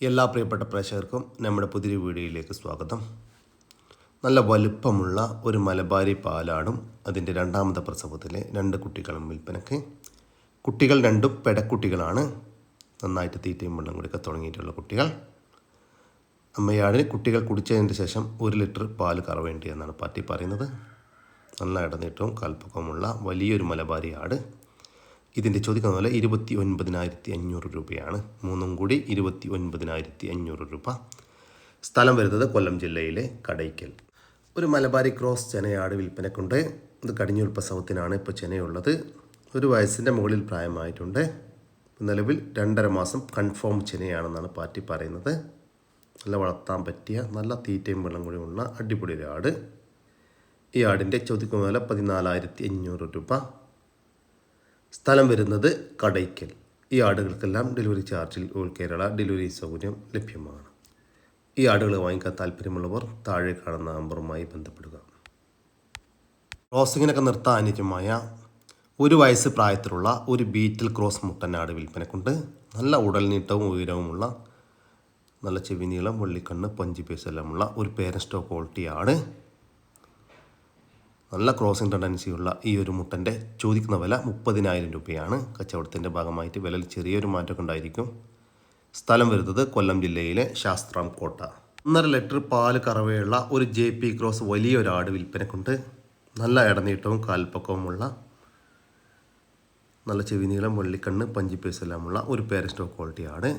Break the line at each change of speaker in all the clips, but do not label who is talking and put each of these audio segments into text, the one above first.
എല്ലാ പ്രിയപ്പെട്ട പ്രേക്ഷകർക്കും നമ്മുടെ പുതിയ വീഡിയോയിലേക്ക് സ്വാഗതം. നല്ല വലുപ്പമുള്ള ഒരു മലബാരി പാലാടും അതിന്റെ രണ്ടാമത്തെ പ്രസവത്തിലെ രണ്ട് കുട്ടികളും വിൽപ്പനയ്ക്ക്. കുട്ടികൾ രണ്ടും പെടക്കുട്ടികളാണ്. നന്നായിട്ട് തീറ്റയും വെള്ളം കുടിക്കാൻ തുടങ്ങിയിട്ടുള്ള കുട്ടികൾ. അമ്മയാടിന് കുട്ടികൾ കുടിച്ചതിന് ശേഷം ഒരു ലിറ്റർ പാൽ കറവേണ്ടി എന്നാണ് പാർട്ടി പറയുന്നത്. നല്ല ഇടനീട്ടവും കൽപ്പക്കവുമുള്ള വലിയൊരു മലബാരി ആട്. ഇതിന്റെ ചോദിക്കുന്ന പോലെ ഇരുപത്തി ഒൻപതിനായിരത്തി അഞ്ഞൂറ് രൂപയാണ്. മൂന്നും കൂടി ഇരുപത്തി ഒൻപതിനായിരത്തി അഞ്ഞൂറ് രൂപ. സ്ഥലം വരുന്നത് കൊല്ലം ജില്ലയിലെ കടയ്ക്കൽ. ഒരു മലബാരി ക്രോസ് ചെനയാട് വിൽപ്പനക്കുണ്ട്. ഇത് കടിഞ്ഞൂൽ പ്രസവത്തിനാണ് ഇപ്പോൾ ചെനയുള്ളത്. ഒരു വയസ്സിന്റെ മുകളിൽ പ്രായമായിട്ടുണ്ട്. നിലവിൽ രണ്ടര മാസം കൺഫേം ചെനയാണെന്നാണ് പാറ്റി പറയുന്നത്. നല്ല വളർത്താൻ പറ്റിയ നല്ല തീറ്റയും വെള്ളം കൂടി ഉള്ള അടിപൊളി ഒരു ആട്. ഈ ആടിന്റെ ചോദിക്കുന്ന വില പതിനാലായിരത്തി അഞ്ഞൂറ് രൂപ. സ്ഥലം വരുന്നത് കടയ്ക്കൽ. ഈ ആടുകൾക്കെല്ലാം ഡെലിവറി ചാർജിൽ ഓൾ കേരള ഡെലിവറി സൗകര്യം ലഭ്യമാണ്. ഈ ആടുകൾ വാങ്ങിക്കാൻ താല്പര്യമുള്ളവർ താഴെ കാണുന്ന നമ്പറുമായി ബന്ധപ്പെടുക. ക്രോസിങ്ങിനൊക്കെ നിർത്താൻ അനുയോജ്യമായ ഒരു വയസ്സ് പ്രായത്തിലുള്ള ഒരു ബീറ്റിൽ ക്രോസ് മുട്ടനാട് വിൽപ്പനക്കുണ്ട്. നല്ല ഉടൽനീട്ടവും ഉയരവുമുള്ള നല്ല ചെവി നീളം വെള്ളിക്കണ്ണ് പഞ്ചി പീസ് എല്ലാമുള്ള ഒരു പേരൻ ക്വാളിറ്റിയാണ് നല്ല ക്രോസിംഗ് ടെൻഡൻസിയുള്ള ഈ ഒരു മുട്ടന്റെ ചോദിക്കുന്ന വില മുപ്പതിനായിരം രൂപയാണ്. കച്ചവടത്തിന്റെ ഭാഗമായിട്ട് വിലയിൽ ചെറിയൊരു മാറ്റമൊക്കെ ഉണ്ടായിരിക്കും. സ്ഥലം വരുന്നത് കൊല്ലം ജില്ലയിലെ ശാസ്ത്രം കോട്ട. ഒന്നര ലിറ്റർ പാൽ കറവയുള്ള ഒരു ജെ പി ക്രോസ് വലിയൊരു ആട് വിൽപ്പനക്കുണ്ട്. നല്ല ഇടനീട്ടവും കാൽപ്പക്കവുമുള്ള നല്ല ചെവി നീളം വെള്ളിക്കണ്ണ് പഞ്ചിപ്പേസ് എല്ലാമുള്ള ഒരു പേരൻ സ്റ്റോക്ക് ക്വാളിറ്റിയാണ്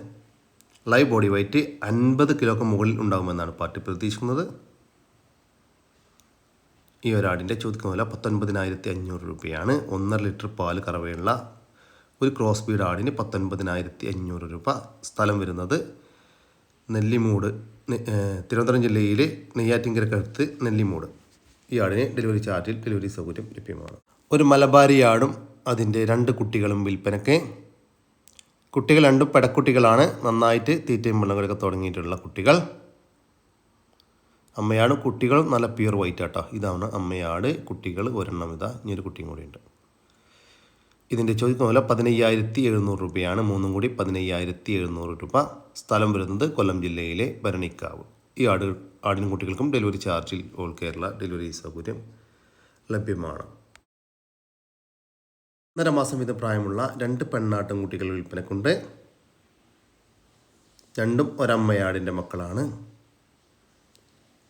ലൈവ് ബോഡി വെയിറ്റ് അൻപത് കിലോക്ക് മുകളിൽ ഉണ്ടാകുമെന്നാണ് പാർട്ടി പ്രതീക്ഷിക്കുന്നത്. ഈ ഒരാടിന്റെ ചോദിക്കുന്ന വില പത്തൊൻപതിനായിരത്തി അഞ്ഞൂറ് രൂപയാണ്. ഒന്നര ലിറ്റർ പാൽ കറവയുള്ള ഒരു ക്രോസ് ബീഡ് ആടിന് പത്തൊൻപതിനായിരത്തി അഞ്ഞൂറ് രൂപ സ്ഥലം വരുന്നത് നെല്ലിമൂട് തിരുവനന്തപുരം ജില്ലയിലെ നെയ്യാറ്റിൻകരക്കടുത്ത് നെല്ലിമൂട്. ഈ ആടിന് ഡെലിവറി ചാർജിൽ ഡെലിവറി സൗകര്യം ലഭ്യമാണ്. ഒരു മലബാരി ആടും അതിന്റെ രണ്ട് കുട്ടികളും വിൽപ്പനയ്ക്ക്. കുട്ടികൾ രണ്ടും പെടക്കുട്ടികളാണ്. നന്നായിട്ട് തീറ്റയും വെള്ളങ്ങളൊക്കെ തുടങ്ങിയിട്ടുള്ള കുട്ടികൾ. അമ്മയാണ് കുട്ടികൾ നല്ല പ്യുർ വൈറ്റ് ആട്ടോ. ഇതാണ് അമ്മയാട് കുട്ടികൾ ഒരെണ്ണം ഇതാ. ഇനി ഒരു കുട്ടിയും കൂടിയുണ്ട് ഇതിന്റെ ചോദിക്കുന്ന പോലെ പതിനയ്യായിരത്തി എഴുന്നൂറ് രൂപയാണ്. മൂന്നും കൂടി പതിനയ്യായിരത്തി എഴുന്നൂറ് രൂപ. സ്ഥലം വരുന്നത് കൊല്ലം ജില്ലയിലെ ഭരണിക്കാവ്. ഈ ആട് ആടിനും കുട്ടികൾക്കും ഡെലിവറി ചാർജിൽ ഓൾ കേരള ഡെലിവറി സൗകര്യം ലഭ്യമാണ്. ഒന്നര മാസം വീതം പ്രായമുള്ള രണ്ട് പെണ്ണാട്ടും കുട്ടികൾ വിൽപ്പനക്കുണ്ട്. രണ്ടും ഒരമ്മയാടിന്റെ മക്കളാണ്.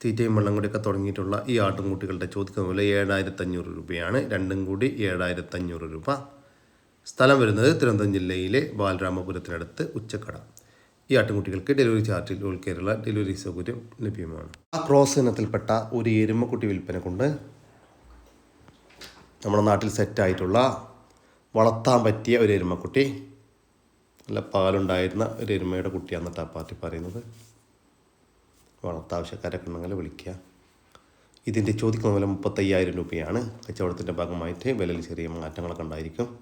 തീറ്റയും വെള്ളം കൂടിയൊക്കെ തുടങ്ങിയിട്ടുള്ള ഈ ആട്ടുംകുട്ടികളുടെ ചോദിക്കുന്ന വില ഏഴായിരത്തഞ്ഞൂറ് രൂപയാണ്. രണ്ടും കൂടി ഏഴായിരത്തഞ്ഞൂറ് രൂപ. സ്ഥലം വരുന്നത് തിരുവനന്തപുരം ജില്ലയിലെ ബാലരാമപുരത്തിനടുത്ത് ഉച്ചക്കട. ഈ ആട്ടുംകുട്ടികൾക്ക് ഡെലിവറി ചാർജിൽ ഓൾ ഡെലിവറി സൗകര്യം ലഭ്യമാണ്. ആ ക്രോസ് ഇനത്തിൽപ്പെട്ട ഒരു എരുമക്കുട്ടി വിൽപ്പന കൊണ്ട് നമ്മുടെ നാട്ടിൽ സെറ്റായിട്ടുള്ള വളർത്താൻ പറ്റിയ ഒരു എരുമക്കുട്ടി. നല്ല പാലുണ്ടായിരുന്ന ഒരു എരുമയുടെ കുട്ടിയാണെന്നിട്ട് ആ പാർട്ടി പറയുന്നത്. വളർത്താവശ്യക്കാരൊക്കെ ഉണ്ടെങ്കിൽ വിളിക്കുക. ഇതിന്റെ ചോദിക്കുന്ന വില മുപ്പത്തയ്യായിരം രൂപയാണ് കച്ചവടത്തിന്റെ ഭാഗമായിട്ട് വിലയിൽ ചെറിയ മാറ്റങ്ങളൊക്കെ ഉണ്ടായിരിക്കും.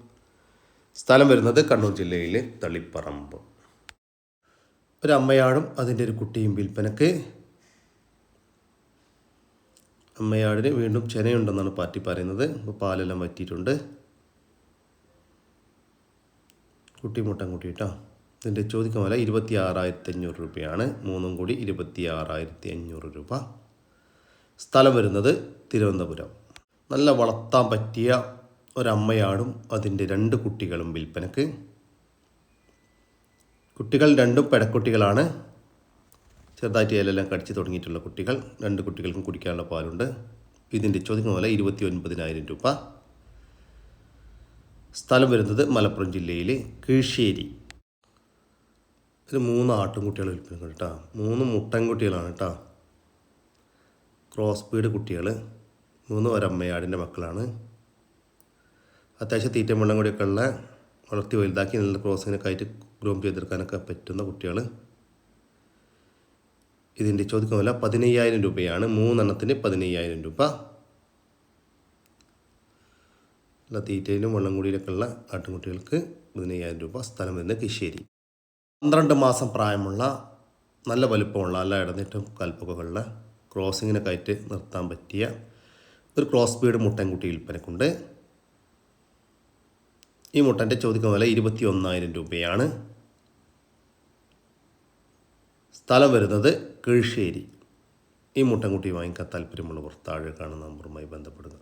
സ്ഥലം വരുന്നത് കണ്ണൂർ ജില്ലയിലെ തളിപ്പറമ്പ്. ഒരമ്മയാടും അതിന്റെ ഒരു കുട്ടിയും വിൽപ്പനക്ക്. അമ്മയാടിന് വീണ്ടും ചെനയുണ്ടെന്നാണ് പാർട്ടി പറയുന്നത്. പാലെല്ലാം വറ്റിയിട്ടുണ്ട്. കുട്ടി മുട്ടം കേട്ടോ ഇതിന്റെ ചോദിക്കാൻ വില ഇരുപത്തി ആറായിരത്തി അഞ്ഞൂറ് രൂപയാണ്. മൂന്നും കൂടി ഇരുപത്തി ആറായിരത്തി അഞ്ഞൂറ് രൂപ. സ്ഥലം വരുന്നത് തിരുവനന്തപുരം. നല്ല വളർത്താൻ പറ്റിയ ഒരമ്മയാടും അതിന്റെ രണ്ട് കുട്ടികളും വിൽപ്പനക്ക്. കുട്ടികൾ രണ്ടും പെടക്കുട്ടികളാണ് ചെറുതായിട്ട് ഇലയെല്ലാം കടിച്ച് തുടങ്ങിയിട്ടുള്ള കുട്ടികൾ. രണ്ട് കുട്ടികൾക്കും കുടിക്കാനുള്ള പാലുണ്ട്. ഇതിന്റെ ചോദിക്കുന്ന പോലെ ഇരുപത്തി ഒൻപതിനായിരം രൂപ. സ്ഥലം വരുന്നത് മലപ്പുറം ജില്ലയിലെ കീഴ്ശ്ശേരി. ഒരു മൂന്ന് ആട്ടുംകുട്ടികൾ വിൽപ്പന കേട്ടോ. മൂന്ന് മുട്ടൻകുട്ടികളാണ് കേട്ടോ. ക്രോസ് ബീഡ് കുട്ടികൾ മൂന്ന് ഒരമ്മയാടിന്റെ മക്കളാണ്. അത്യാവശ്യം തീറ്റ വെള്ളം കൂടിയൊക്കെ ഉള്ള വളർത്തി വലുതാക്കി നല്ല ക്രോസിങ്ങിനൊക്കെ ആയിട്ട് ഗ്രൂം ചെയ്തെടുക്കാനൊക്കെ പറ്റുന്ന കുട്ടികൾ ഇതിന്റെ ചോദിക്കുന്ന വില പതിനയ്യായിരം രൂപയാണ്. മൂന്നെണ്ണത്തിന് പതിനയ്യായിരം രൂപ. നല്ല തീറ്റയിലും വെള്ളം കൂടിയിലൊക്കെ ഉള്ള ആട്ടുംകുട്ടികൾക്ക് പതിനയ്യായിരം രൂപ സ്ഥലം വരുന്നത് കിശ്ശേരി പന്ത്രണ്ട് മാസം പ്രായമുള്ള നല്ല വലുപ്പമുള്ള അല്ല ഇടനീട്ടും കൽപ്പൊക്കെയുള്ള ക്രോസിങ്ങിനെ കയറ്റി നിർത്താൻ പറ്റിയ ഒരു ക്രോസ് ബീഡ് മുട്ടൻകുട്ടി വിൽപ്പനക്കുണ്ട്. ഈ മുട്ടന്റെ ചോദിക്കുന്ന വില ഇരുപത്തി ഒന്നായിരം രൂപയാണ്. സ്ഥലം വരുന്നത് കിഴിശ്ശേരി. ഈ മുട്ടൻകുട്ടി വാങ്ങിക്കാൻ താല്പര്യമുള്ളവർ താഴെ കാണുന്ന നമ്പറുമായി ബന്ധപ്പെടുക.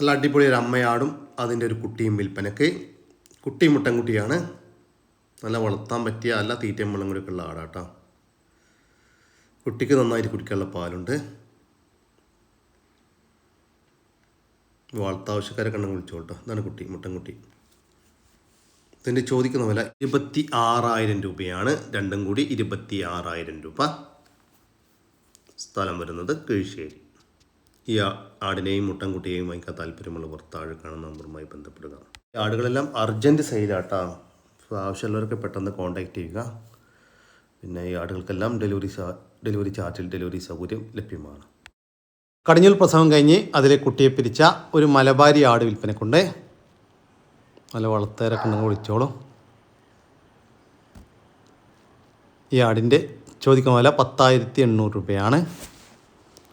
നല്ല അടിപൊളി ഒരു അമ്മയാടും അതിന്റെ ഒരു കുട്ടിയും വിൽപ്പനയ്ക്ക് കുട്ടി മുട്ടൻകുട്ടിയാണ്. നല്ല വളർത്താൻ പറ്റിയ അല്ല തീറ്റയും വെള്ളം കൂടി ഉള്ള ആടാട്ടോ കുട്ടിക്ക് നന്നായിട്ട് കുടിക്കാനുള്ള പാലുണ്ട്. വളർത്താവശ്യക്കാരെ കണ്ണം വിളിച്ചോട്ടോ ഇതാണ് കുട്ടി മുട്ടൻകുട്ടി ഇതിന്റെ ചോദിക്കുന്ന വില ഇരുപത്തി ആറായിരം രൂപയാണ്. രണ്ടും കൂടി ഇരുപത്തി ആറായിരം രൂപ. സ്ഥലം വരുന്നത് കീഴ്ശ്ശേരി. ഈ ആടിനെയും മുട്ടൻകുട്ടിയെയും വാങ്ങിക്കാൻ താല്പര്യമുള്ള പുറത്താഴ് കാണുന്ന നമ്പറുമായി ബന്ധപ്പെടുക. ആടുകളെല്ലാം അർജന്റ് സെയിലാട്ടാ സോ ആവശ്യമുള്ളവർക്ക് പെട്ടെന്ന് കോൺടാക്റ്റ് ചെയ്യുക. പിന്നെ ഈ ആടുകൾക്കെല്ലാം ഡെലിവറി ഡെലിവറി ചാർജിൽ ഡെലിവറി സൗകര്യം ലഭ്യമാണ്.
കടിഞ്ഞൂൽ പ്രസവം കഴിഞ്ഞ് അതിലെ കുട്ടിയെ പിരിച്ച ഒരു മലബാരി ആട് വിൽപ്പനക്കുണ്ട്. നല്ല വളർത്തേരൊക്കെ ഉണ്ടെങ്കിൽ വിളിച്ചോളും. ഈ ആടിന്റെ ചോദിക്കുന്ന വില പത്തായിരത്തി എണ്ണൂറ് രൂപയാണ്.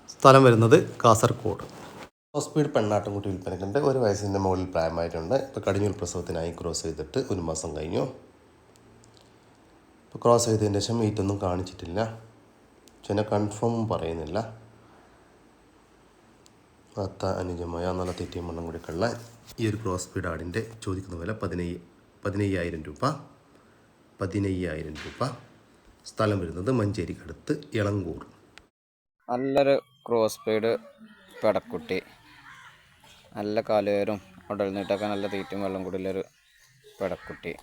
സ്ഥലം വരുന്നത് കാസർഗോഡ്.
സ്പീഡ് പെണ്ണാട്ടുംകുട്ടി വിൽപ്പനക്കുണ്ട് ഒരു വയസ്സിന്റെ മുകളിൽ പ്രായമായിട്ടുണ്ട്. ഇപ്പോൾ കടിഞ്ഞൂൽ പ്രസവത്തിനായി ക്രോസ് ചെയ്തിട്ട് ഒരു മാസം കഴിഞ്ഞു. ഇപ്പോൾ ക്രോസ് ചെയ്തതിന് ശേഷം വെയിറ്റൊന്നും കാണിച്ചിട്ടില്ല. ചെന്നെ കൺഫേമും പറയുന്നില്ല. അത്ത അനുജമായ നല്ല തെറ്റിയും മണ്ണം കൂടി കള്ള ഈ ഒരു ക്രോസ് സ്പീഡ് ആടിന്റെ ചോദിക്കുന്ന വില പതിനയ്യ പതിനയ്യായിരം രൂപ. പതിനയ്യായിരം രൂപ. സ്ഥലം വരുന്നത് മഞ്ചേരിക്കടുത്ത് ഇളങ്കൂർ
നല്ലൊരു ക്രോസ് സ്പീഡ് പെടക്കുട്ടി. നല്ല കാലുകയറും ഉടൽ നീട്ടൊക്കെ നല്ല തീറ്റും വെള്ളം കൂടിയുള്ളൊരു പെടക്കുട്ടി.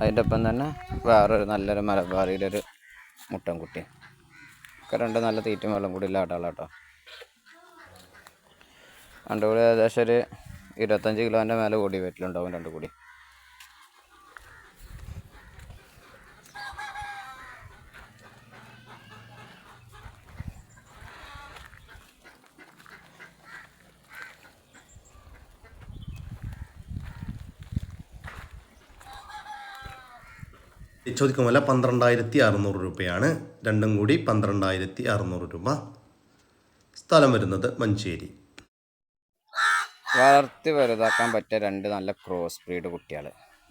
അതിന്റെ ഒപ്പം തന്നെ വേറൊരു നല്ലൊരു മലബാറിയുടെ ഒരു മുട്ടൻകുട്ടി. ഒക്കെ രണ്ട് നല്ല തീറ്റും വെള്ളം കൂടിയുള്ള ആടാളാട്ടോ. രണ്ടു കൂടി ഏകദേശം ഒരു ഇരുപത്തഞ്ച് കിലോന്റെ മേലെ ഓടി വെറ്റിലുണ്ടാവും രണ്ടു കൂടി.
ഈ ചോദിക്കുന്ന വില പന്ത്രണ്ടായിരത്തി അറുന്നൂറ് രൂപയാണ്. രണ്ടും കൂടി പന്ത്രണ്ടായിരത്തി അറുന്നൂറ് രൂപ. സ്ഥലം വരുന്നത് മഞ്ചേരി.
വളർത്തി വലുതാക്കാൻ പറ്റിയ രണ്ട് നല്ല ക്രോസ് ബ്രീഡ് കുട്ടികൾ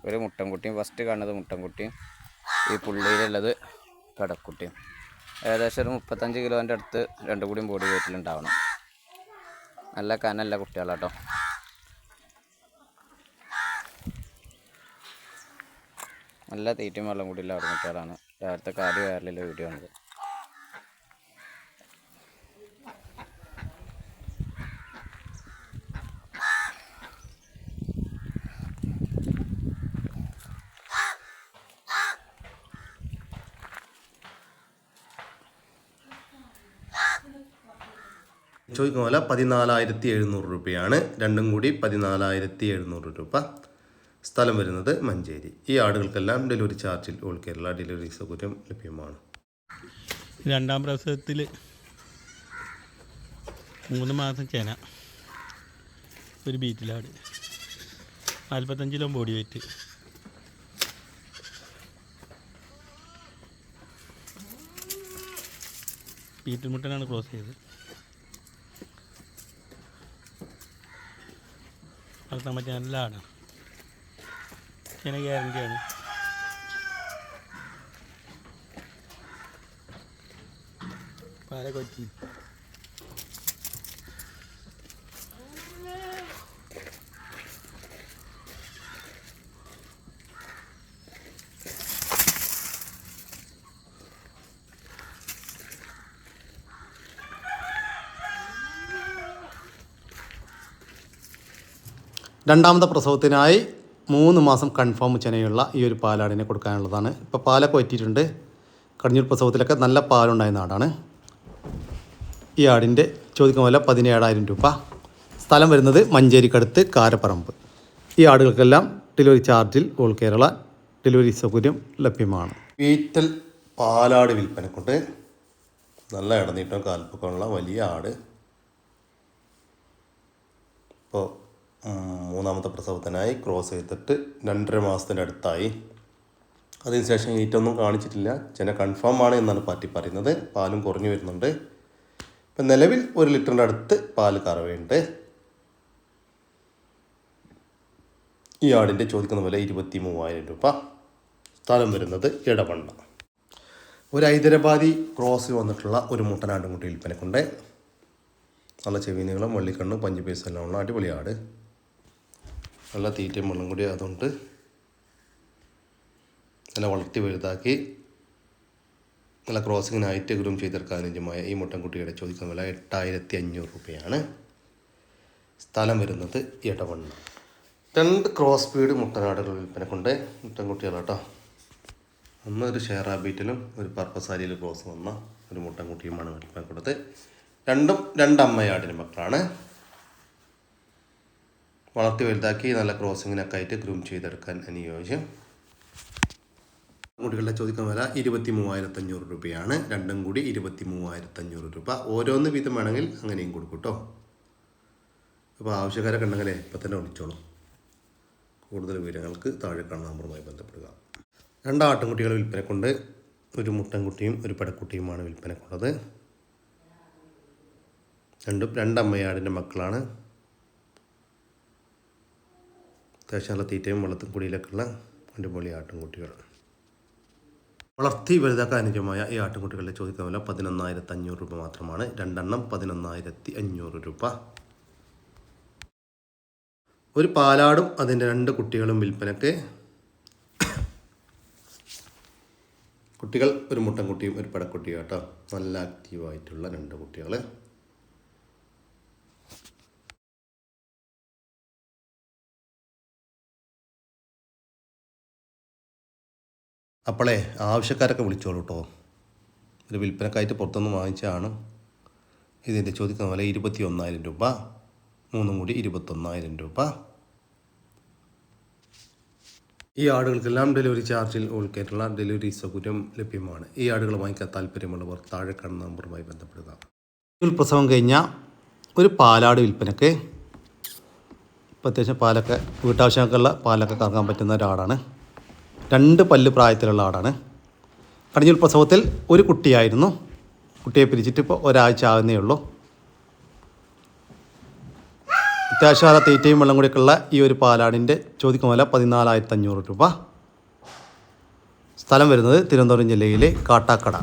ഒരു മുട്ടൻകുട്ടിയും ഫസ്റ്റ് കാണുന്നത് മുട്ടൻകുട്ടിയും ഈ പുള്ളിയിലുള്ളത് കടക്കുട്ടിയും. ഏകദേശം ഒരു മുപ്പത്തഞ്ച് കിലോന്റെ അടുത്ത് രണ്ടു കൂടിയും ബോഡി വെയിറ്റിലുണ്ടാവണം നല്ല കനല്ല കുട്ടികളാട്ടോ. നല്ല തീറ്റയും വെള്ളം കൂടിയുള്ള അവിടെ കുട്ടികളാണ്. രാവിലത്തെ കാര്യം വയറിലെ വീഡിയോ ആണിത്.
ചോദിക്കുന്ന പോലെ പതിനാലായിരത്തി എഴുന്നൂറ് രൂപയാണ്. രണ്ടും കൂടി പതിനാലായിരത്തി എഴുന്നൂറ് രൂപ. സ്ഥലം വരുന്നത് മഞ്ചേരി. ഈ ആടുകൾക്കെല്ലാം ഡെലിവറി ചാർജിൽ ഓൾ കേരള ഡെലിവറി സൗകര്യം ലഭ്യമാണ്.
രണ്ടാം പ്രസവത്തിൽ മൂന്ന് മാസം ചേന. ഒരു ബീറ്റിലാട്. നാൽപ്പത്തഞ്ച് കിലോ ബോഡി വെയിറ്റ് ബീറ്റിൽ മുട്ടനാണ് ക്ലോസ് ചെയ്തത്. വളർത്താൻ പറ്റിയ നല്ല ആടാണ് ചേന ഗ്യാരണ്ടിയാണ് പാല കൊച്ചി
രണ്ടാമത്തെ പ്രസവത്തിനായി മൂന്ന് മാസം കൺഫേം ചെനയുള്ള ഈ ഒരു പാലാടിനെ കൊടുക്കാനുള്ളതാണ്. ഇപ്പോൾ പാലൊക്കെ പറ്റിയിട്ടുണ്ട് കടിഞ്ഞൂർ പ്രസവത്തിലൊക്കെ നല്ല പാലുണ്ടായ നാടാണ്. ഈ ആടിന്റെ ചോദിക്കുന്ന പോലെ പതിനേഴായിരം രൂപ. സ്ഥലം വരുന്നത് മഞ്ചേരിക്കടുത്ത് കാരപ്പറമ്പ്. ഈ ആടുകൾക്കെല്ലാം ഡെലിവറി ചാർജിൽ ഓൾ കേരള ഡെലിവറി സൗകര്യം ലഭ്യമാണ്.
വീറ്റൽ പാലാട് വിൽപ്പനക്കൊണ്ട്. നല്ല ഇടനീട്ടം കാൽപ്പൊക്കമുള്ള വലിയ ആട്. ഇപ്പോൾ മൂന്നാമത്തെ പ്രസവത്തിനായി ക്രോസ് ചെയ്തിട്ട് രണ്ടര മാസത്തിന്റെ അടുത്തായി. അതിനുശേഷം ഈറ്റൊന്നും കാണിച്ചിട്ടില്ല. ചെന കൺഫേം ആണ് എന്നാണ് പാർട്ടി പറയുന്നത്. പാലും കുറഞ്ഞു വരുന്നുണ്ട്. ഇപ്പം നിലവിൽ ഒരു ലിറ്ററിന്റെ അടുത്ത് പാൽ കറവയുണ്ട്. ഈ ആടിന്റെ ചോദിക്കുന്ന വില ഇരുപത്തി മൂവായിരം രൂപ. സ്ഥലം വരുന്നത് ഇടവണ്ണ ഒരു ഹൈദരാബാദി ക്രോസ് വന്നിട്ടുള്ള ഒരു മുട്ടനാട്ടും കുട്ടി വിൽപ്പനക്കുണ്ട് നല്ല ചെവി നീളം വള്ളിക്കണ്ണ് പഞ്ച് എല്ലാം ഉള്ള അടിപൊളി ആട്. നല്ല തീറ്റയും വെള്ളം കൂടി അതുകൊണ്ട് നല്ല വളർത്തി വലുതാക്കി നല്ല ക്രോസിങ്ങിനായിട്ട് ഗ്രൂം ചെയ്തെടുക്കാൻ അനുയോജ്യമായ ഈ മുട്ടൻകുട്ടിയുടെ ചോദിക്കുന്ന വില എട്ടായിരത്തി അഞ്ഞൂറ് രൂപയാണ്. സ്ഥലം വരുന്നത് ഇടവണ്ണ രണ്ട് ക്രോസ് സ്പീഡ് മുട്ടനാടുകൾ വിൽപ്പനക്കുണ്ട്. മുട്ടൻകുട്ടികളാട്ടോ ഒന്ന് ഒരു ഷെയർ ബീറ്റിലും ഒരു പർപ്പസാരിയിൽ ക്രോസ് വന്ന ഒരു മുട്ടൻകുട്ടിയുമാണ് വിൽപ്പനക്കുള്ളത്. രണ്ടും രണ്ടമ്മയാടിന് മക്കളാണ്. വളർത്തി വലുതാക്കി നല്ല ക്രോസിങ്ങിനൊക്കെ ആയിട്ട് ഗ്രൂം ചെയ്തെടുക്കാൻ അനുയോജ്യം കുട്ടികളുടെ ചോദിക്കാൻ വില ഇരുപത്തി മൂവായിരത്തഞ്ഞൂറ് രൂപയാണ്. രണ്ടും കൂടി ഇരുപത്തി മൂവായിരത്തഞ്ഞൂറ് രൂപ. ഓരോന്ന് വീതം വേണമെങ്കിൽ അങ്ങനെയും കൊടുക്കും കേട്ടോ. അപ്പോൾ ആവശ്യക്കാരൊക്കെ ഉണ്ടെങ്കിലേ ഇപ്പം തന്നെ വിളിച്ചോളൂ. കൂടുതൽ വിവരങ്ങൾക്ക് താഴെ കാണുന്ന നമ്പറുമായി ബന്ധപ്പെടുക. രണ്ട് ആട്ടിൻകുട്ടികൾ വിൽപ്പനക്കുണ്ട്. ഒരു മുട്ടൻകുട്ടിയും ഒരു പടക്കുട്ടിയുമാണ് വിൽപ്പനക്കുള്ളത്. രണ്ടും രണ്ടമ്മയാടിന്റെ മക്കളാണ്. അത്യാവശ്യം നല്ല തീറ്റയും വെള്ളത്തും കുടിയിലൊക്കെയുള്ള അടിപൊളി ആട്ടിൻകുട്ടികൾ വളർത്തി വലുതാക്കാൻ അനുജമായ ഈ ആട്ടിൻകുട്ടികളുടെ ചോദിക്കുന്ന വില പതിനൊന്നായിരത്തി അഞ്ഞൂറ് രൂപ മാത്രമാണ്. രണ്ടെണ്ണം പതിനൊന്നായിരത്തി അഞ്ഞൂറ് രൂപ. ഒരു പാലാടും അതിന്റെ രണ്ട് കുട്ടികളും വിൽപ്പനക്ക്. കുട്ടികൾ ഒരു മുട്ടൻകുട്ടിയും ഒരു പടക്കുട്ടിയും കേട്ടോ നല്ല ആക്റ്റീവായിട്ടുള്ള രണ്ട് കുട്ടികൾ അപ്പോളേ ആവശ്യക്കാരൊക്കെ വിളിച്ചോളൂ കേട്ടോ ഒരു വിൽപ്പനക്കായിട്ട് പുറത്തുനിന്ന് വാങ്ങിച്ചാണ് ഇതിന്റെ ചോദിക്കുന്ന പോലെ ഇരുപത്തി ഒന്നായിരം രൂപ. മൂന്നും കൂടി ഇരുപത്തൊന്നായിരം രൂപ. ഈ ആടുകൾക്കെല്ലാം ഡെലിവറി ചാർജിൽ ഉൾക്കേറ്റുള്ള ഡെലിവറി സൗകര്യം ലഭ്യമാണ്. ഈ ആടുകൾ വാങ്ങിക്കാൻ താല്പര്യമുള്ളവർ താഴെ കാണുന്ന നമ്പറുമായി ബന്ധപ്പെടുക.
പ്രസവം കഴിഞ്ഞ ഒരു പാലാട് വിൽപ്പനക്ക് അത്യാവശ്യം പാലൊക്കെ വീട്ടാവശ്യങ്ങൾക്കുള്ള പാലൊക്കെ കറക്കാൻ പറ്റുന്ന ഒരാടാണ് രണ്ട് പല്ല് പ്രായത്തിലുള്ള ആടാണ്. കടിഞ്ഞൂൽ പ്രസവത്തിൽ ഒരു കുട്ടിയായിരുന്നു. കുട്ടിയെ പിരിച്ചിട്ട് ഇപ്പോൾ ഒരാഴ്ച ആകുന്നേ ഉള്ളൂ. അത്യാവശ്യം നല്ല തീറ്റയും വെള്ളം കൂടിയൊക്കെയുള്ള ഈ ഒരു പാലാടിന്റെ ചോദിക്കുന്ന വില പതിനാലായിരത്തി അഞ്ഞൂറ് രൂപ. സ്ഥലം വരുന്നത് തിരുവനന്തപുരം ജില്ലയിലെ കാട്ടാക്കട.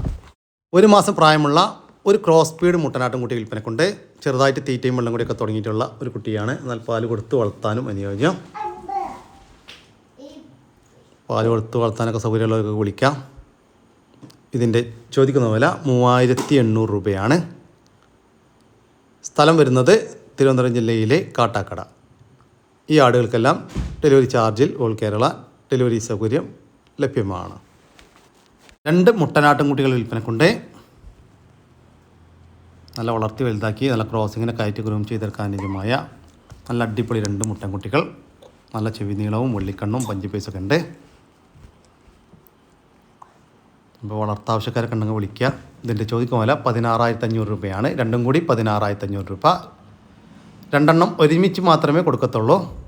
ഒരു മാസം പ്രായമുള്ള ഒരു ക്രോസ് സ്പീഡ് മുട്ടനാട്ടും കുട്ടി വിൽപ്പനക്കുണ്ട്. ചെറുതായിട്ട് തീറ്റയും വെള്ളം കൂടിയൊക്കെ തുടങ്ങിയിട്ടുള്ള ഒരു കുട്ടിയാണ്. എന്നാൽ പാൽ കൊടുത്ത് വളർത്താനും അനുയോജ്യം. പാൽ കൊടുത്ത് വളർത്താനൊക്കെ സൗകര്യമുള്ളവർക്ക് വിളിക്കാം. ഇതിന്റെ ചോദിക്കുന്ന വില മൂവായിരത്തി എണ്ണൂറ് രൂപയാണ്. സ്ഥലം വരുന്നത് തിരുവനന്തപുരം ജില്ലയിലെ കാട്ടാക്കട. ഈ ആടുകൾക്കെല്ലാം ഡെലിവറി ചാർജിൽ ഓൾ കേരള ഡെലിവറി സൗകര്യം ലഭ്യമാണ്. രണ്ട് മുട്ടനാട്ടുംകുട്ടികൾ വിൽപ്പനക്കുണ്ട്. നല്ല വളർത്തി വലുതാക്കി നല്ല ക്രോസിങ്ങിനെ കയറ്റി ഗ്രൂം ചെയ്തെടുക്കാൻ നല്ല അടിപൊളി രണ്ട് മുട്ടൻകുട്ടികൾ. നല്ല ചെവി നീളവും വെള്ളിക്കണ്ണും പഞ്ചിപ്പൈസൊക്കെ പീസൊക്കെ ഉണ്ട്. അപ്പോൾ വളർത്താവശ്യക്കാരൊക്കെ ഉണ്ടെങ്കിൽ വിളിക്കുക. ഇതിന്റെ ചോദിക്കുന്ന വില പതിനാറായിരത്തി അഞ്ഞൂറ് രൂപയാണ്. രണ്ടും കൂടി പതിനാറായിരത്തി അഞ്ഞൂറ് രൂപ. രണ്ടെണ്ണം ഒരുമിച്ച് മാത്രമേ കൊടുക്കത്തുള്ളൂ.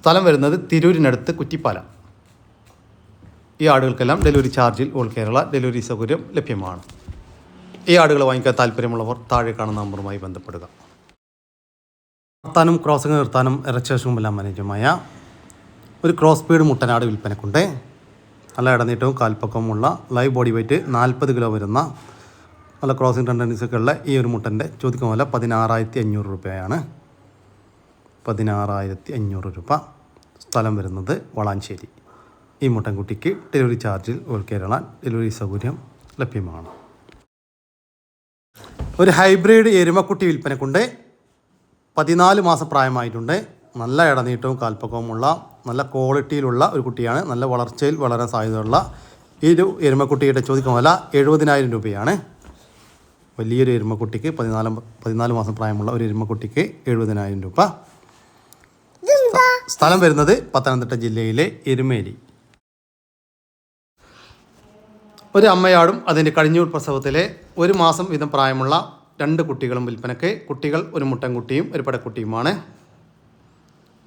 സ്ഥലം വരുന്നത് തിരൂരിനടുത്ത് കുറ്റിപ്പാലം. ഈ ആടുകൾക്കെല്ലാം ഡെലിവറി ചാർജിൽ ഓൾ കേരള ഡെലിവറി സൗകര്യം ലഭ്യമാണ്. ഈ ആടുകൾ വാങ്ങിക്കാൻ താല്പര്യമുള്ളവർ താഴെ കാണുന്ന നമ്പറുമായി ബന്ധപ്പെടുക. നിർത്താനും ക്രോസിംഗ് നിർത്താനും ഇറച്ചേഷവുമെല്ലാം മാനേജുമായ ഒരു ക്രോസ് ബീഡ് മുട്ടനാട് വിൽപ്പനക്കുണ്ട്. നല്ല ഇടനീട്ടവും കാൽപ്പക്കവുമുള്ള ലൈവ് ബോഡി വെയ്റ്റ് നാൽപ്പത് കിലോ വരുന്ന നല്ല ക്രോസിംഗ് ഒക്കെ ഉള്ള ഈ ഒരു മുട്ടന്റെ ചോദിക്കുന്ന പോലെ പതിനാറായിരത്തി അഞ്ഞൂറ് രൂപയാണ്. പതിനാറായിരത്തി അഞ്ഞൂറ് രൂപ സ്ഥലം വരുന്നത് വളാഞ്ചേരി. ഈ മുട്ടൻകുട്ടിക്ക് ഡെലിവറി ചാർജിൽ ഓൾ കേരള ഡെലിവറി സൗകര്യം ലഭ്യമാണ്. ഒരു ഹൈബ്രിഡ് എരുമക്കുട്ടി വിൽപ്പനക്കുണ്ട്. പതിനാല് മാസം പ്രായമായിട്ടുണ്ട് നല്ല ഇടനീട്ടവും കാൽപ്പക്കവുമുള്ള നല്ല ക്വാളിറ്റിയിലുള്ള ഒരു കുട്ടിയാണ്. നല്ല വളർച്ചയിൽ വളരാൻ സാധ്യതയുള്ള ഈ ഒരു എരുമക്കുട്ടിയുടെ ചോദിക്കുന്ന വില എഴുപതിനായിരം രൂപയാണ്. വലിയൊരു എരുമക്കുട്ടിക്ക് പതിനാല് പതിനാല് മാസം പ്രായമുള്ള ഒരു എരുമക്കുട്ടിക്ക് എഴുപതിനായിരം രൂപ. സ്ഥലം വരുന്നത് പത്തനംതിട്ട ജില്ലയിലെ എരുമേലി. ഒരു അമ്മയാടും അതിന്റെ കഴിഞ്ഞൂർ പ്രസവത്തിലെ ഒരു മാസം വീതം പ്രായമുള്ള രണ്ട് കുട്ടികളും വിൽപ്പനയ്ക്ക് കുട്ടികൾ ഒരു മുട്ടൻകുട്ടിയും ഒരു പടക്കുട്ടിയുമാണ്.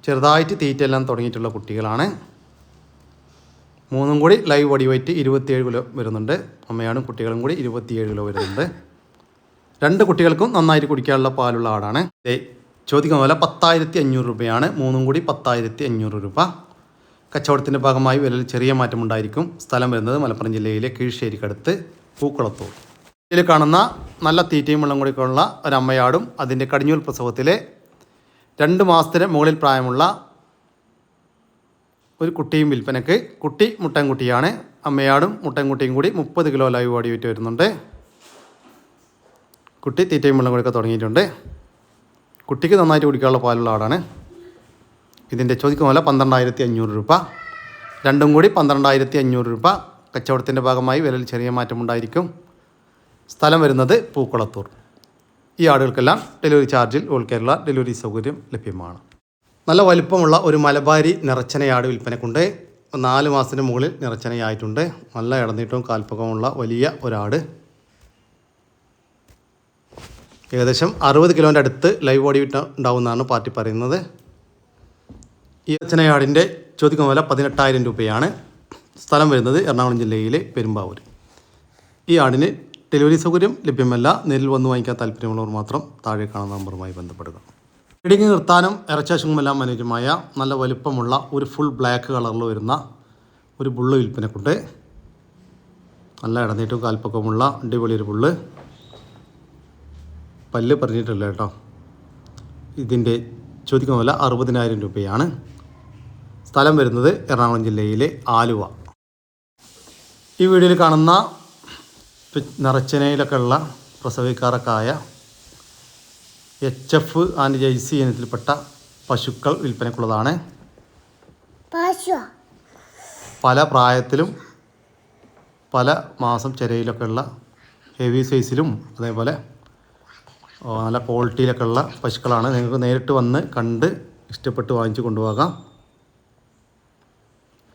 ചെറുതായിട്ട് തീറ്റയെല്ലാം തുടങ്ങിയിട്ടുള്ള കുട്ടികളാണ്. മൂന്നും കൂടി ലൈവ് ബോഡി വെയിറ്റ് ഇരുപത്തിയേഴ് കിലോ വരുന്നുണ്ട്. അമ്മയാണും കുട്ടികളും കൂടി ഇരുപത്തിയേഴ് കിലോ വരുന്നുണ്ട്. രണ്ട് കുട്ടികൾക്കും നന്നായിട്ട് കുടിക്കാനുള്ള പാലുള്ള ആടാണ്. ചോദിക്കുന്ന പോലെ പത്തായിരത്തി അഞ്ഞൂറ് രൂപയാണ്. മൂന്നും കൂടി പത്തായിരത്തി അഞ്ഞൂറ് രൂപ. കച്ചവടത്തിന്റെ ഭാഗമായി വിലയിൽ ചെറിയ മാറ്റമുണ്ടായിരിക്കും സ്ഥലം വരുന്നത് മലപ്പുറം ജില്ലയിലെ കീഴ്ശ്ശേരിക്കടുത്ത് പൂക്കുളത്തൂർ. ഇതിൽ കാണുന്ന നല്ല തീറ്റയും വെള്ളം കൂടിയൊക്കെയുള്ള ഒരമ്മയാടും അതിന്റെ കടിഞ്ഞൂൽ പ്രസവത്തിലെ രണ്ട് മാസത്തിന് മുകളിൽ പ്രായമുള്ള ഒരു കുട്ടിയും വിൽപ്പനക്ക് കുട്ടി മുട്ടൻകുട്ടിയാണ്. അമ്മയാടും മുട്ടൻകുട്ടിയും കൂടി മുപ്പത് കിലോ ലൈവ് ബോഡി വെയിറ്റ് വരുന്നുണ്ട്. കുട്ടി തീറ്റയും വെള്ളം കൊടുക്കാൻ തുടങ്ങിയിട്ടുണ്ട്. കുട്ടിക്ക് നന്നായിട്ട് കുടിക്കാനുള്ള പാലുള്ള ആടാണ്. ഇതിന്റെ ചോദിക്കുമല്ല പന്ത്രണ്ടായിരത്തി അഞ്ഞൂറ് രൂപ. രണ്ടും കൂടി പന്ത്രണ്ടായിരത്തി അഞ്ഞൂറ് രൂപ. കച്ചവടത്തിന്റെ ഭാഗമായി വിലയിൽ ചെറിയ മാറ്റമുണ്ടായിരിക്കും. സ്ഥലം വരുന്നത് പൂക്കുളത്തൂർ. ഈ ആടുകൾക്കെല്ലാം ഡെലിവറി ചാർജിൽ ഓൾ കേരള ഡെലിവറി സൗകര്യം ലഭ്യമാണ്. നല്ല വലിപ്പമുള്ള ഒരു മലബാരി നിറച്ചനയാട് വിൽപ്പനക്കുണ്ട്. നാല് മാസത്തിന് മുകളിൽ നിറച്ചനയായിട്ടുണ്ട്. നല്ല ഇടനീട്ടവും കാൽപ്പകവുമുള്ള വലിയ ഒരാട്. ഏകദേശം അറുപത് കിലോന്റെ അടുത്ത് ലൈവ് ബോഡി ഉണ്ടാവുമെന്നാണ് പാർട്ടി പറയുന്നത്. ഈ അച്ഛനയാടിന്റെ ചോദിക്കുന്ന വില പതിനെട്ടായിരം രൂപയാണ്. സ്ഥലം വരുന്നത് എറണാകുളം ജില്ലയിലെ പെരുമ്പാവൂർ ഈ ആടിന് ഡെലിവറി സൗകര്യം ലഭ്യമല്ല. നേരിൽ വന്ന് വാങ്ങിക്കാൻ താല്പര്യമുള്ളവർ മാത്രം താഴെ കാണുന്ന നമ്പറുമായി ബന്ധപ്പെടുക. ഇടിങ്ങി നിർത്താനും ഇറച്ചാശുമെല്ലാം അനുജമായ നല്ല വലിപ്പമുള്ള ഒരു ഫുൾ ബ്ലാക്ക് കളറിൽ വരുന്ന ഒരു ബുള്ള് വിൽപ്പനക്കുണ്ട്. നല്ല ഇടനീട്ടും കാൽപ്പക്കവുമുള്ള അടിപൊളി ഒരു ബുള്ള് പല്ല് പറഞ്ഞിട്ടില്ല കേട്ടോ. ഇതിന്റെ ചോദിക്കുന്ന വില അറുപതിനായിരം രൂപയാണ്. സ്ഥലം വരുന്നത് എറണാകുളം ജില്ലയിലെ ആലുവ. ഈ വീഡിയോയിൽ കാണുന്ന നിറച്ചനയിലൊക്കെ ഉള്ള പ്രസവിക്കാറൊക്കായ എച്ച് എഫ് ആൻഡ് ജൈസി ഇനത്തിൽപ്പെട്ട പശുക്കൾ വിൽപ്പനക്കുള്ളതാണ് പല പ്രായത്തിലും പല മാസം ചിരയിലൊക്കെ ഉള്ള ഹെവി സൈസിലും അതേപോലെ നല്ല ക്വാളിറ്റിയിലൊക്കെ ഉള്ള പശുക്കളാണ്. നിങ്ങൾക്ക് നേരിട്ട് വന്ന് കണ്ട് ഇഷ്ടപ്പെട്ട് വാങ്ങിച്ചു കൊണ്ടുപോകാം.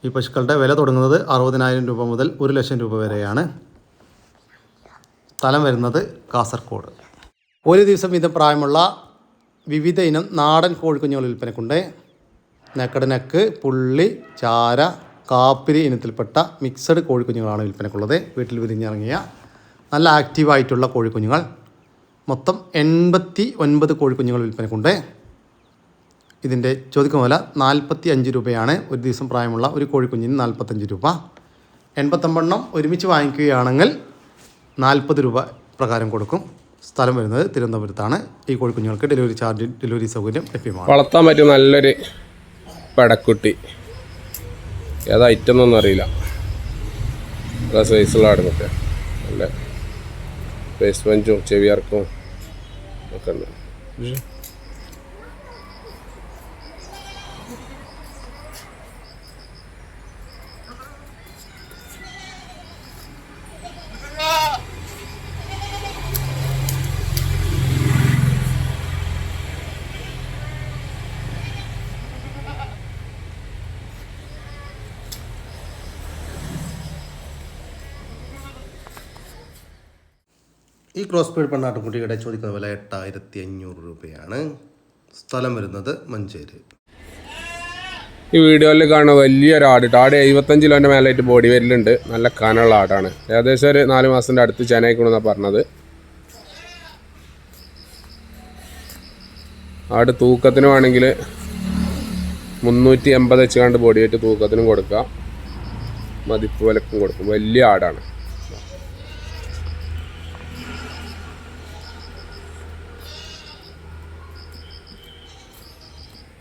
ഈ പശുക്കളുടെ വില തുടങ്ങുന്നത് അറുപതിനായിരം രൂപ മുതൽ ഒരു ലക്ഷം രൂപ വരെയാണ്. സ്ഥലം വരുന്നത് കാസർഗോഡ് ഒരു ദിവസം വീതം പ്രായമുള്ള വിവിധ ഇനം നാടൻ കോഴിക്കുഞ്ഞുങ്ങൾ വിൽപ്പനക്കുണ്ട്. നെക്കടനക്ക് പുള്ളി ചാര കാപ്പിരി ഇനത്തിൽപ്പെട്ട മിക്സഡ് കോഴിക്കുഞ്ഞുങ്ങളാണ് വിൽപ്പനക്കുള്ളത്. വീട്ടിൽ വിരിഞ്ഞിറങ്ങിയ നല്ല ആക്റ്റീവായിട്ടുള്ള കോഴിക്കുഞ്ഞുങ്ങൾ. മൊത്തം എൺപത്തി ഒൻപത് കോഴിക്കുഞ്ഞുങ്ങൾ വിൽപ്പനക്കുണ്ട്. ഇതിന്റെ ചോദിക്കുന്ന വില നാൽപ്പത്തി അഞ്ച് രൂപയാണ്. ഒരു ദിവസം പ്രായമുള്ള ഒരു കോഴിക്കുഞ്ഞിന് നാൽപ്പത്തഞ്ച് രൂപ. എൺപത്തൊമ്പെണ്ണം ഒരുമിച്ച് വാങ്ങിക്കുകയാണെങ്കിൽ നാൽപ്പത് രൂപ പ്രകാരം കൊടുക്കും. സ്ഥലം വരുന്നത് തിരുവനന്തപുരത്താണ്. ഈ കോഴിക്കുഞ്ഞുങ്ങൾക്ക് ഡെലിവറി ചാർജ് ഡെലിവറി സൗകര്യം ലഭ്യമാണ്.
വളർത്താൻ പറ്റിയ നല്ലൊരു പടക്കുട്ടി. ഏതാ ഐറ്റം എന്നൊന്നും അറിയില്ല. നല്ല സൈസുള്ള ആടുന്നൊക്കെ നല്ല ഫേസ് പഞ്ചും ചെവിയർക്കും ഒക്കെ ഉണ്ട്.
ഈ ക്രോസ് ബീഡ് പെണ്ണാട്ടുംകുട്ടിയുടെ ചോദിക്കുന്ന വില എട്ടായിരത്തി അഞ്ഞൂറ് രൂപയാണ്. സ്ഥലം വരുന്നത് മഞ്ചേരി.
ഈ വീഡിയോയിൽ കാണുന്ന വലിയൊരു ആട് ആട് എഴുപത്തഞ്ച് കിലോന്റെ മേലായിട്ട് ബോഡി വരലുണ്ട്. നല്ല കനമുള്ള ആടാണ്. ഏകദേശം ഒരു നാല് മാസത്തിന്റെ അടുത്ത് ചെനയിക്കണമെന്നാണ് പറഞ്ഞത്. ആട് തൂക്കത്തിന് വേണമെങ്കിൽ മുന്നൂറ്റി എൺപത് വെച്ച് കണ്ട് ബോഡി വെച്ച് തൂക്കത്തിനും കൊടുക്കാം. മതിപ്പ് വിലക്കും കൊടുക്കും. വലിയ ആടാണ്.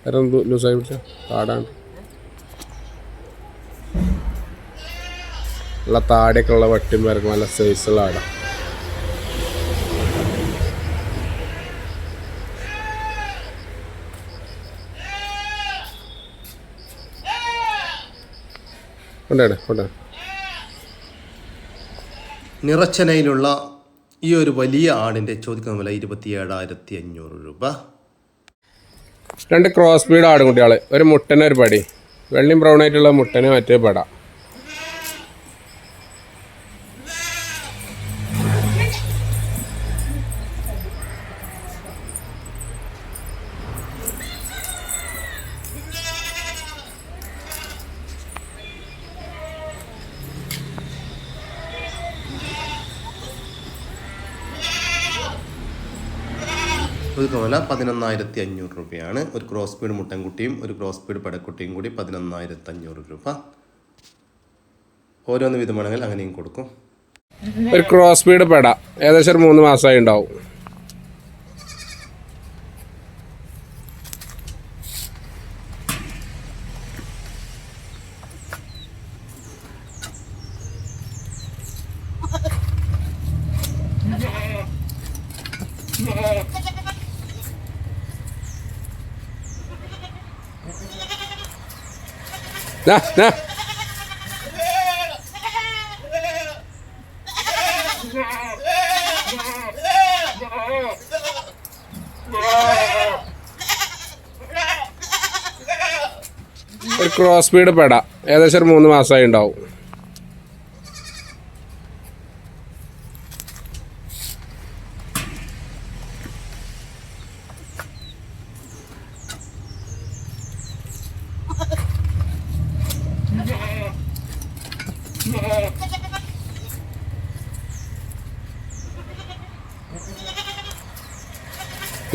എന്ത് ലൂസായി പിടിച്ച? കാടാണ്. നല്ല താടിയൊക്കെ ഉള്ള വട്ടിയും വരക്കും നല്ല സൈസുള്ള ആടാ. കൊണ്ടാണ് കൊണ്ടാണ്
നിറച്ചനയിലുള്ള ഈ ഒരു വലിയ ആടിന്റെ ചോദിക്കുന്ന വില ഇരുപത്തി ഏഴായിരത്തി അഞ്ഞൂറ് രൂപ.
രണ്ട് ക്രോസ് ബീഡ് ആടുകുട്ടികൾ ഒരു മുട്ടന് ഒരു പടി. വെള്ളിയും ബ്രൗൺ ആയിട്ടുള്ള മുട്ടന് മറ്റേ പട.
ചോദിക്കുന്ന തോല പതിനൊന്നായിരത്തി അഞ്ഞൂറ് രൂപയാണ്. ഒരു ക്രോസ് സ്പീഡ് മുട്ടൻകുട്ടിയും ഒരു ക്രോസ് സ്പീഡ് പടക്കുട്ടിയും കൂടി പതിനൊന്നായിരത്തി അഞ്ഞൂറ് രൂപ. ഓരോന്ന് വിധമാണെങ്കിൽ അങ്ങനെയും കൊടുക്കും.
ഒരു ക്രോസ് സ്പീഡ് പെട. ഏകദേശം ഒരു മൂന്ന് മാസമായി ഉണ്ടാവും. ഒരു ക്രോസ് സ്പീഡ് പെട. ഏകദേശം ഒരു മൂന്ന് മാസമായി ഉണ്ടാവും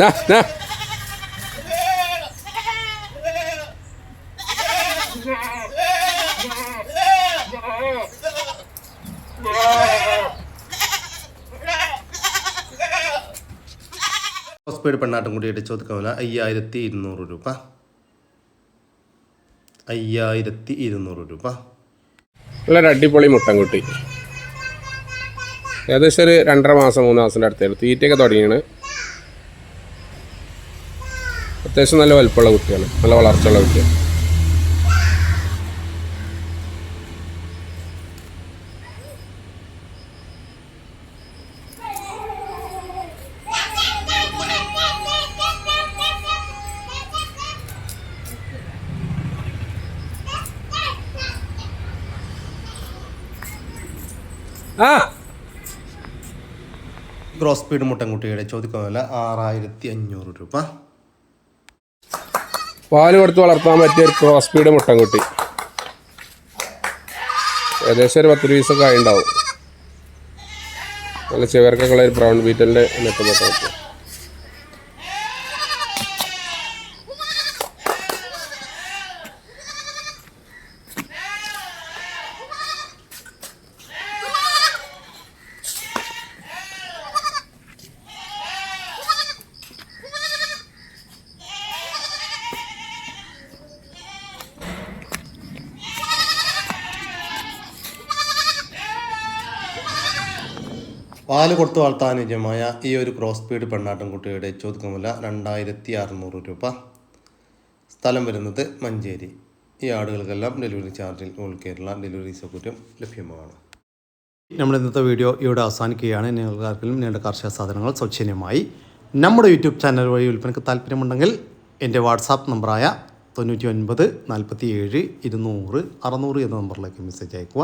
ദാ, ദാ.
ഹോസ്പിറ്റൽ പെണ്ണാട്ടം പെണ്ണാട്ടും കൂടിയിട്ട് ചോദിക്കുന്ന വില അയ്യായിരത്തി ഇരുന്നൂറ് രൂപ. അയ്യായിരത്തി ഇരുന്നൂറ് രൂപ.
നല്ലൊരു അടിപൊളി മുട്ടൻകുട്ടി ഏകദേശം ഒരു രണ്ടര മാസം മൂന്ന് മാസത്തിന്റെ അടുത്തായിരുന്നു തീറ്റയൊക്കെ തുടങ്ങിയാണ്. അത്യാവശ്യം നല്ല വലുപ്പമുള്ള കുട്ടിയാണ്. നല്ല വളർച്ചയുള്ള കുട്ടിയാണ്.
ഗ്രോസ് സ്പീഡ് മുട്ടൻകുട്ടിയുടെ ചോദിക്കുന്നതല്ല ആറായിരത്തി അഞ്ഞൂറ് രൂപ.
പാൽ കൊടുത്ത് വളർത്താൻ പറ്റിയ ഒരു ക്രോസ് സ്പീഡ് മുട്ടൻകുട്ടി ഏകദേശം ഒരു പത്ത് പീസൊക്കെ ആയി ഉണ്ടാവും നല്ല ചിവർക്കൊക്കെ ഉള്ള ഒരു ബ്രൗൺ ബീറ്റലിന്റെ നെറ്റപ്പെട്ട കുട്ടി.
പാൽ കൊടുത്ത് വളർത്താൻ നിജമായ ഈ ഒരു ക്രോസ് സ്പീഡ് പെണ്ണാട്ടം കുട്ടിയുടെ ചോദിക്കുന്ന വില രണ്ടായിരത്തി അറുന്നൂറ് രൂപ. സ്ഥലം വരുന്നത് മഞ്ചേരി. ഈ ആടുകൾക്കെല്ലാം ഡെലിവറി ചാർജിൽ ഓൾ കേരള ഡെലിവറി സൗകര്യം ലഭ്യമാണ്.
നമ്മുടെ ഇന്നത്തെ വീഡിയോ ഇവിടെ അവസാനിക്കുകയാണ്. നിങ്ങൾക്ക് ആർക്കെങ്കിലും നിങ്ങളുടെ കാർഷിക സാധനങ്ങൾ സൗജന്യമായി നമ്മുടെ യൂട്യൂബ് ചാനൽ വഴി വിൽപ്പനക്ക് താല്പര്യമുണ്ടെങ്കിൽ എന്റെ വാട്സാപ്പ് നമ്പറായ തൊണ്ണൂറ്റി ഒൻപത് നാൽപ്പത്തി ഏഴ് ഇരുന്നൂറ് അറുന്നൂറ് എന്ന നമ്പറിലേക്ക് മെസ്സേജ് അയക്കുക